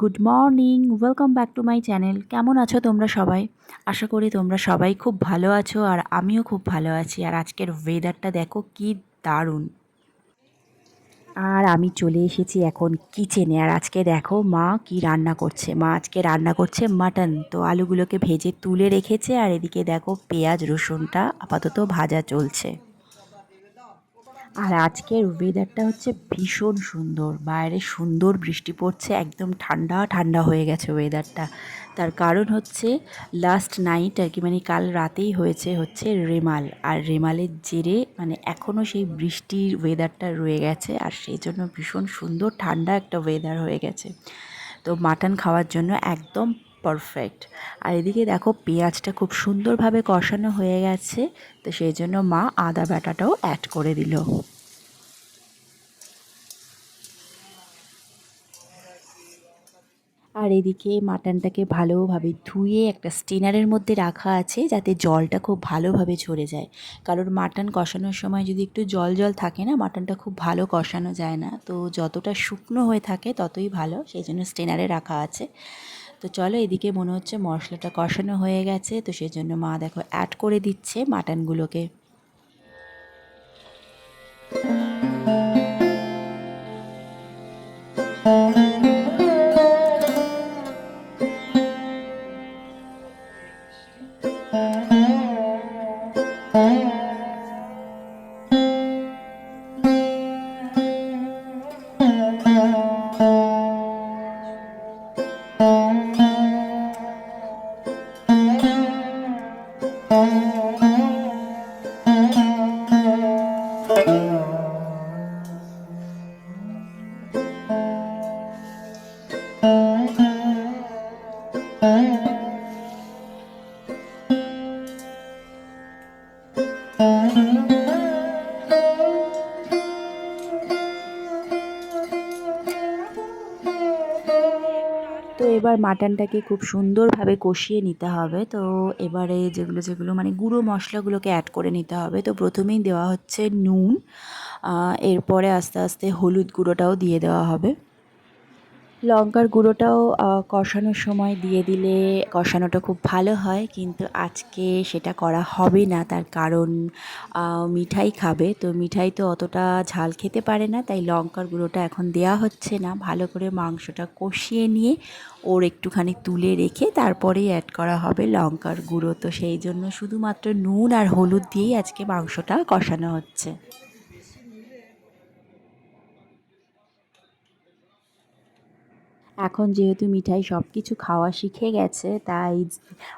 Good morning welcome back to my channel কেমন আছো তোমরা সবাই? আশা করি তোমরা সবাই খুব ভালো আছো আর আমিও খুব ভালো আছি। আর আজকের ওয়েদারটা দেখো কি দারুণ। আর আমি চলে এসেছি এখন কিচেনে আর আজকে দেখো মা কি রান্না করছে। মা আজকে রান্না করছে মাটন তো আলুগুলোকে ভেজে তুলে রেখেছে। আর এদিকে দেখো পেঁয়াজ রসুনটা আপাতত ভাজা চলছে। আর আজকের ওয়েদারটা হচ্ছে ভীষণ সুন্দর। বাইরে সুন্দর বৃষ্টি পড়ছে, একদম ঠান্ডা ঠান্ডা হয়ে গেছে ওয়েদারটা তার কারণ হচ্ছে লাস্ট নাইট আর কি মানে কাল রাতেই হয়েছে হচ্ছে রেমাল। আর রেমালের জেরে মানে এখনও সেই বৃষ্টির ওয়েদারটা রয়ে গেছে আর সেই জন্য ভীষণ সুন্দর ঠান্ডা একটা ওয়েদার হয়ে গেছে। তো মাটন খাওয়ার জন্য একদম পারফেক্ট আর এদিকে দেখো পেঁয়াজটা খুব সুন্দরভাবে কষানো হয়ে গেছে, তো সেই জন্য মা আদা বাটাটাও অ্যাড করে দিল। আর এদিকে মাটনটাকে ভালোভাবে ধুয়ে একটা স্টিনারের মধ্যে রাখা আছে, যাতে জলটা খুব ভালোভাবে ঝরে যায়। কারণ মাটন কষানোর সময় যদি একটু জল জল থাকে না, মাটনটা খুব ভালো কষানো যায় না। তো যতটা শুকনো হয়ে থাকে ততই ভালো, সেই জন্য স্টিনারে রাখা আছে। তো চলো এদিকে মনে হচ্ছে মশলাটা কষানো হয়ে গেছে, তো সেই জন্য মা দেখো অ্যাড করে দিচ্ছে মাটনগুলোকে। তো এবার মাটনটাকে খুব সুন্দরভাবে কষিয়ে নিতে হবে। তো এবারে যেগুলো যেগুলো মানে গুঁড়ো মশলাগুলোকে অ্যাড করে নিতে হবে। তো প্রথমেই দেওয়া হচ্ছে নুন এরপরে আস্তে আস্তে হলুদ গুঁড়োটাও দিয়ে দেওয়া হবে। লঙ্কার গুঁড়োটাও কষানোর সময় দিয়ে দিলে কষানোটা খুব ভালো হয়। কিন্তু আজকে সেটা করা হবে না। তার কারণ মিঠাই খাবে। তো মিঠাই তো অতটা ঝাল খেতে পারে না। তাই লঙ্কার গুঁড়োটা এখন দেয়া হচ্ছে না। ভালো করে মাংসটা কষিয়ে নিয়ে ওর একটুখানি তুলে রেখে তারপরেই অ্যাড করা হবে লঙ্কার গুঁড়ো। তো সেই জন্য শুধুমাত্র নুন আর হলুদ দিয়েই আজকে মাংসটা কষানো হচ্ছে। এখন যেহেতু মিঠাই সব কিছু খাওয়া শিখে গেছে, তাই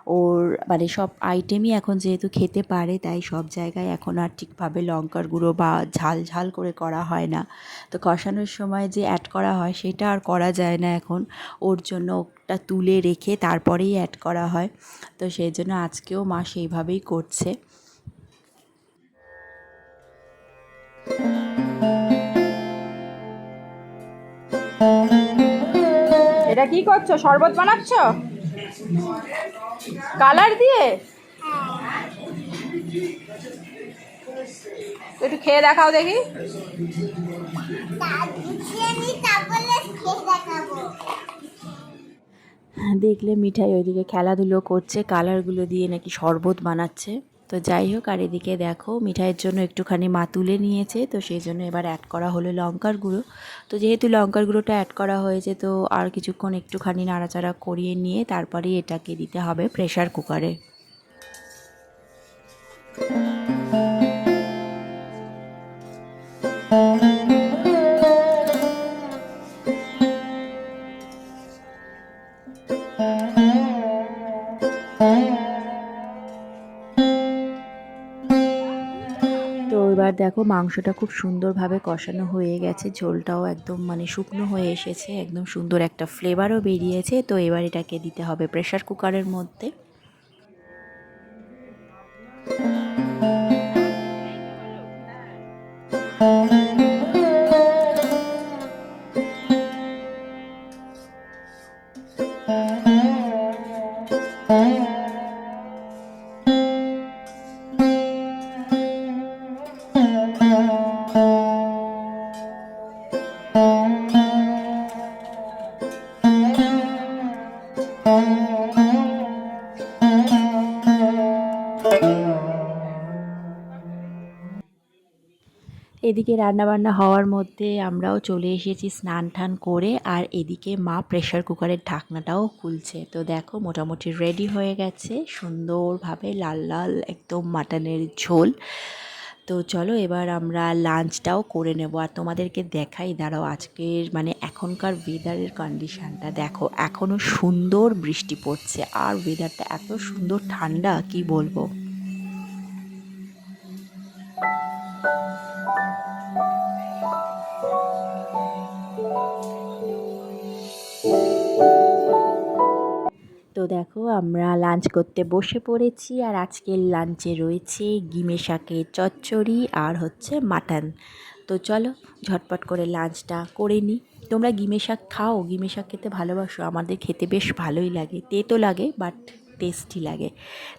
ওর মানে সব আইটেমই এখন যেহেতু খেতে পারে, তাই সব জায়গায় এখন আর ঠিকভাবে লঙ্কার গুঁড়ো বা ঝাল ঝাল করে করা হয় না। তো কষানোর সময় যে অ্যাড করা হয় সেটা আর করা যায় না এখন। ওর জন্য ওটা তুলে রেখে তারপরেই অ্যাড করা হয়। তো সেই জন্য আজকেও মা সেইভাবেই করছে। এটা কি করছ? শরবত বানাচ্ছ? কালার দিয়ে? একটু খেয়ে দেখাও দেখি। দেখলে মিঠাই ওইদিকে খেলাধুলো করছে, কালারগুলো দিয়ে নাকি শরবত বানাচ্ছে। তো যাই হোক, আর এদিকে দেখো, মিঠাইয়ের জন্য একটুখানি মা তুলে নিয়েছে, তো সেই জন্য এবার অ্যাড করা হলো লঙ্কার গুঁড়ো। তো যেহেতু লঙ্কার গুঁড়োটা অ্যাড করা হয়েছে, তো আর কিছুক্ষণ একটুখানি নাড়াচাড়া করিয়ে নিয়ে তারপরেই এটাকে দিতে হবে প্রেশার কুকারে দেখো মাংসটা খুব সুন্দরভাবে কষানো হয়ে গেছে। ঝোলটাও একদম মানে শুকনো হয়ে এসেছে, একদম সুন্দর একটা ফ্লেভারও বেরিয়েছে। তো এবার এটাকে দিতে হবে প্রেশার কুকারের মধ্যে। তো এদিকে রান্নাবান্না হওয়ার মধ্যে আমরাও চলে এসেছি স্নান টান করে, আর এদিকে মা প্রেশার কুকারের ঢাকনাটাও খুলছে। তো দেখো মোটামুটি রেডি হয়ে গেছে, সুন্দরভাবে লাল লাল একদম মাটনের ঝোল। তো চলো এবার আমরা লাঞ্চটাও করে নেব। আর তোমাদেরকে দেখাই, দাঁড়াও আজকের মানে এখনকার ওয়েদারের কন্ডিশনটা দেখো এখনও সুন্দর বৃষ্টি পড়ছে, আর ওয়েদারটা এত সুন্দর ঠান্ডা, কি বলব? তো দেখো, আমরা লাঞ্চ করতে বসে পড়েছি আর আজকের লাঞ্চে রয়েছে গিমে শাকের চচ্চড়ি আর হচ্ছে মাটন তো চলো, ঝটপট করে লাঞ্চটা করে নিই তোমরা গিমে শাক খাও, গিমে শাক খেতে ভালোবাসো, আমাদের খেতে বেশ ভালোই লাগে। তেতো লাগে বাট টেস্টি লাগে।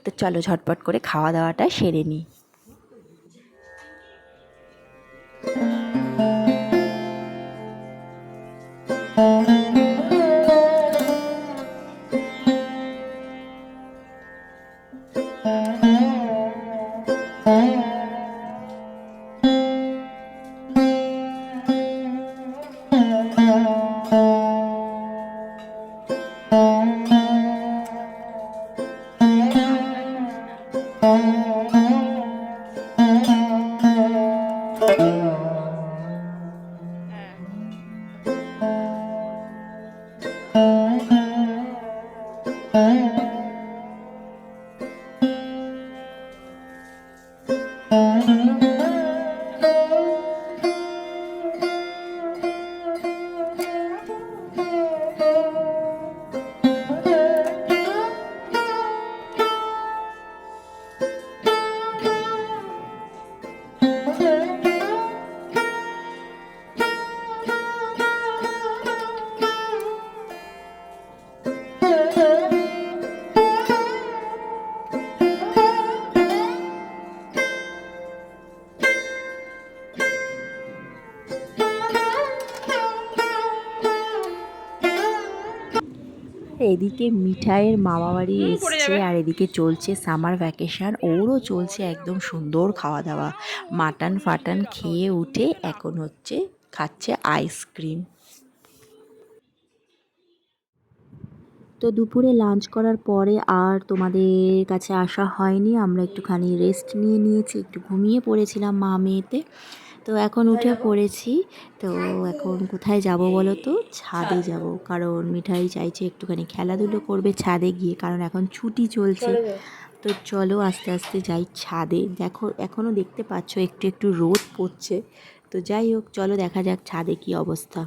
তো চলো, ঝটপট করে খাওয়া দাওয়াটা সেরে নিই Mm-hmm. এদিকে মিঠাইয়ের মামা বাড়ি এসছে আর এদিকে চলছে সামার ভ্যাকেশন। ওরও চলছে একদম সুন্দর খাওয়া দাওয়া মাটন ফাটান খেয়ে উঠে এখন হচ্ছে খাচ্ছে আইসক্রিম। তো দুপুরে লাঞ্চ করার পরে আর তোমাদের কাছে আসা হয়নি। আমরা একটুখানি রেস্ট নিয়ে নিয়েছি একটু ঘুমিয়ে পড়েছিলাম মা মেয়েতে। তো এখন উঠে পড়েছি। তো এখন কোথায় যাব বলো তো? ছাদে যাব। কারণ মিঠাই চাইছে একটুখানি খেলাধুলো করবে ছাদে গিয়ে কারণ এখন ছুটি চলছে। তো চলো আস্তে আস্তে যাই ছাদে। দেখো এখনও দেখতে পাচ্ছ একটু একটু রোদ পড়ছে। তো যাই হোক চলো দেখা যাক ছাদে কি অবস্থা।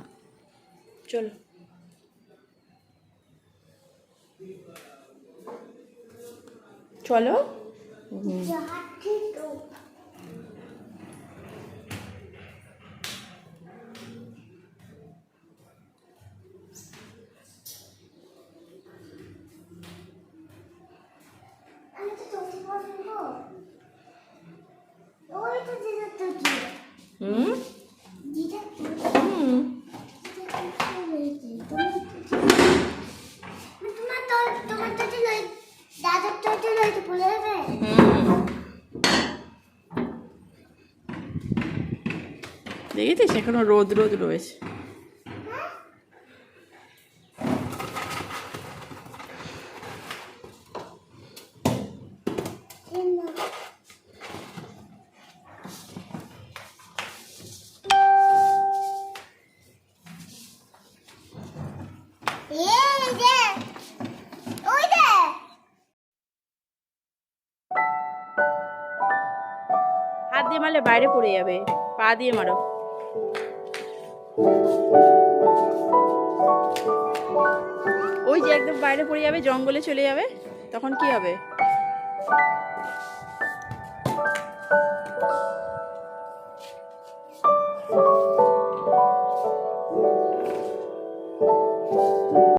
চলো। চলো আমি তো তোকে বলব ওই তো দিদা তো কি হুম দিদা হুম তোমার তো তোমার তো তো লই দাদার তো তো লই তো বলে দেবে দেখেছিস? এখনও রোদ রোদ রয়েছে। হাত দিয়ে মারলে বাইরে পড়ে যাবে। পা দিয়ে মারো। ওই যে একদম বাইরে পড়ে যাবে জঙ্গলে চলে যাবে তখন কি হবে?